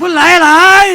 คุณหลายหลาย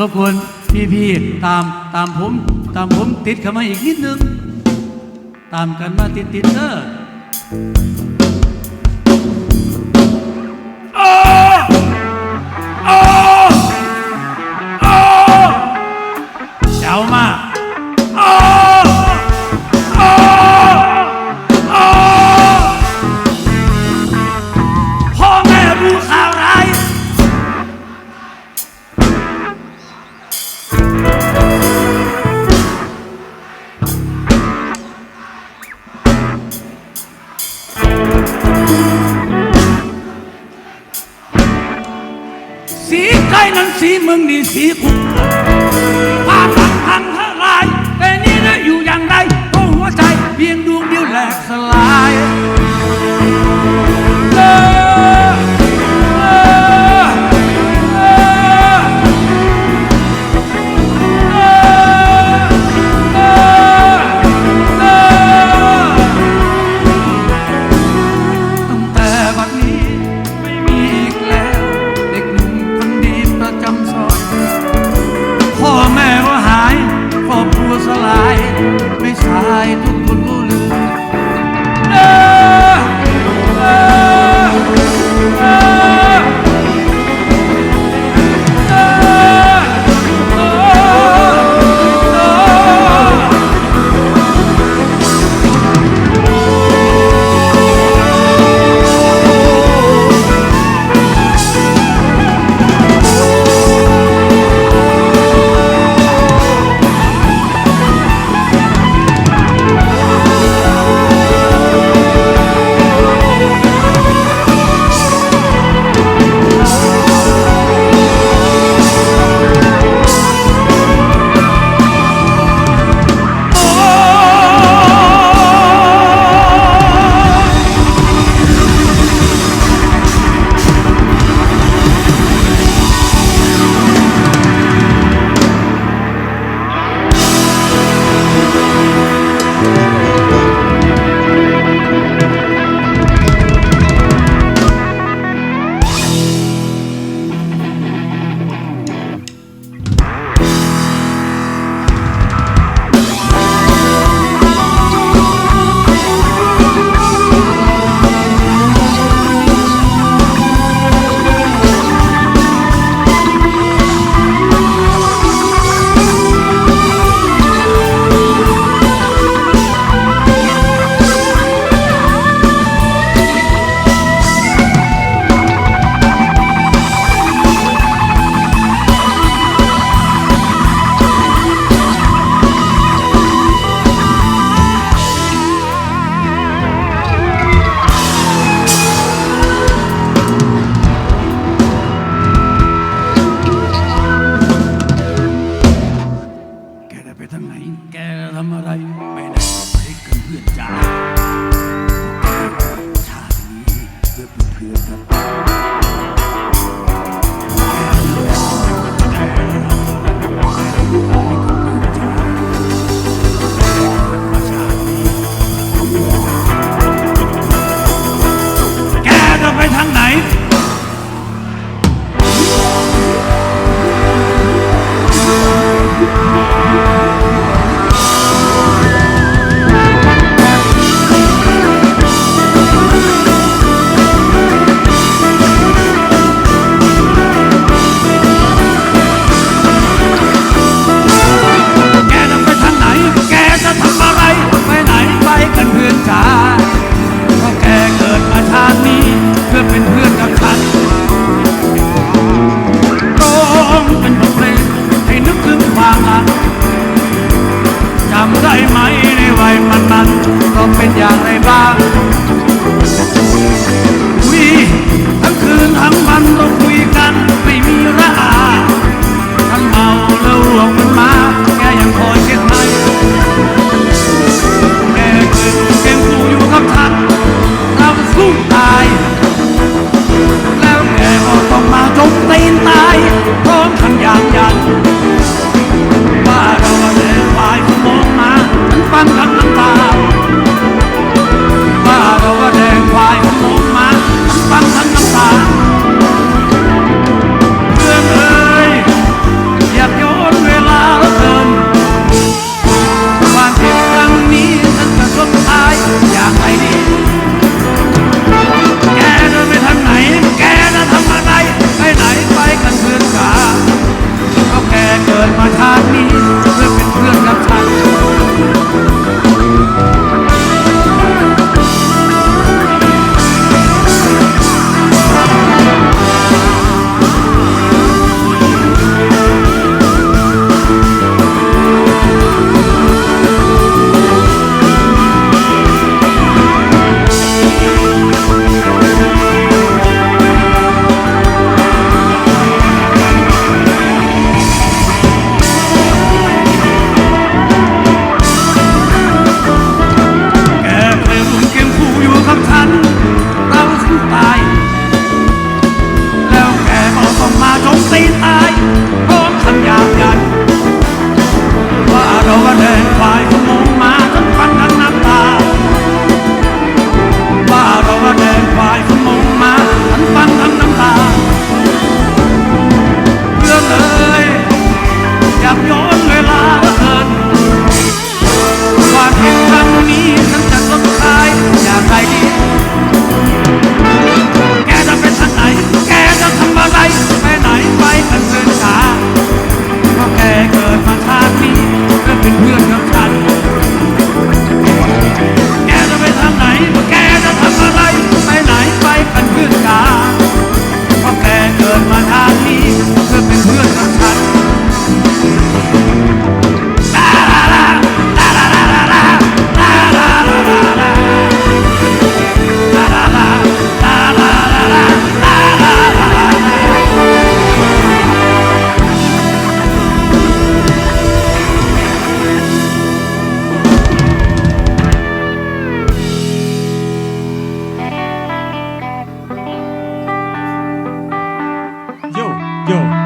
รบกวนพี่พี่ตามตามผม ตามผมติดเข้ามาอีกนิดนึง ตามกันมาติดติดเน้อ lying Yo.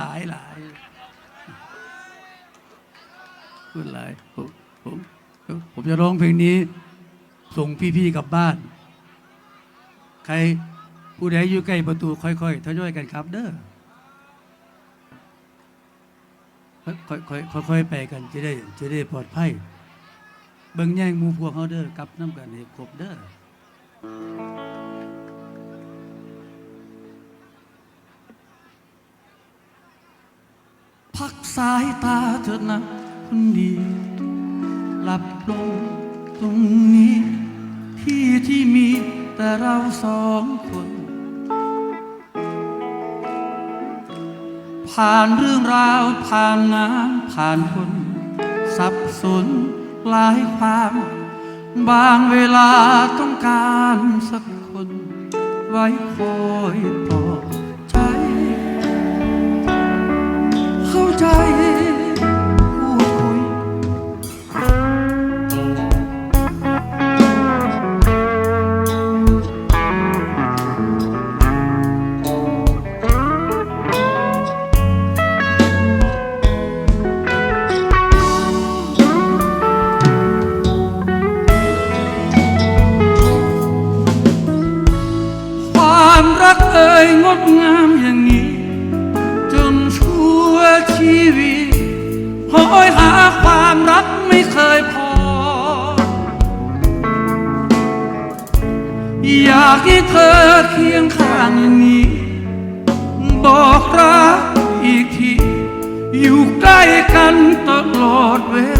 หลายหลายพูดหลายผมผมผมจะร้องเพลงนี้ ส่งพี่ๆกลับบ้าน ใครผู้ใดอยู่ใกล้ประตูค่อยๆทยอยกันครับ เด้อค่อยๆไปกันจะได้จะได้ปลอดภัยเบิ่งแย่งมูพวกเขาเด้อกลับน้ำกันให้ครบเด้อายตาเธอนะคนดีหลับลงตรงนี้ ที่ที่มีแต่เราสองคน ผ่านเรื่องราวผ่านงานผ่านคน สับสนหลายความ บางเวลาต้องการสักคน ไว้คอยปลอ ความรักเอ่ยงดงามอย่าง โอยหาความรักไม่เคยพอ อยากให้เธอเคียงข้างนี้ บอกรักอีกที อยู่ใกล้กันตลอดเวลา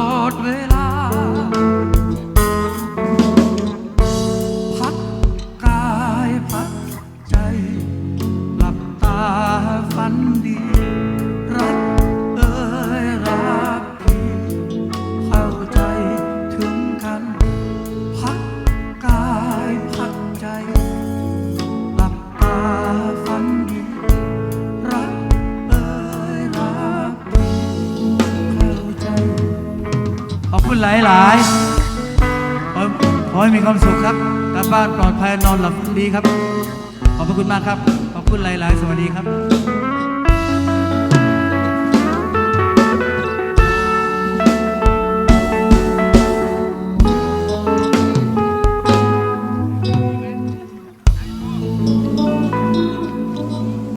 อดเวลา ขอบคุณหลายขอขอให้มีความสุขครับกลับบ้านปลอดภัยนอนหลับฝันดีครับ ขอบพระคุณมากครับ ขอบคุณหลาย ๆ สวัสดีครับ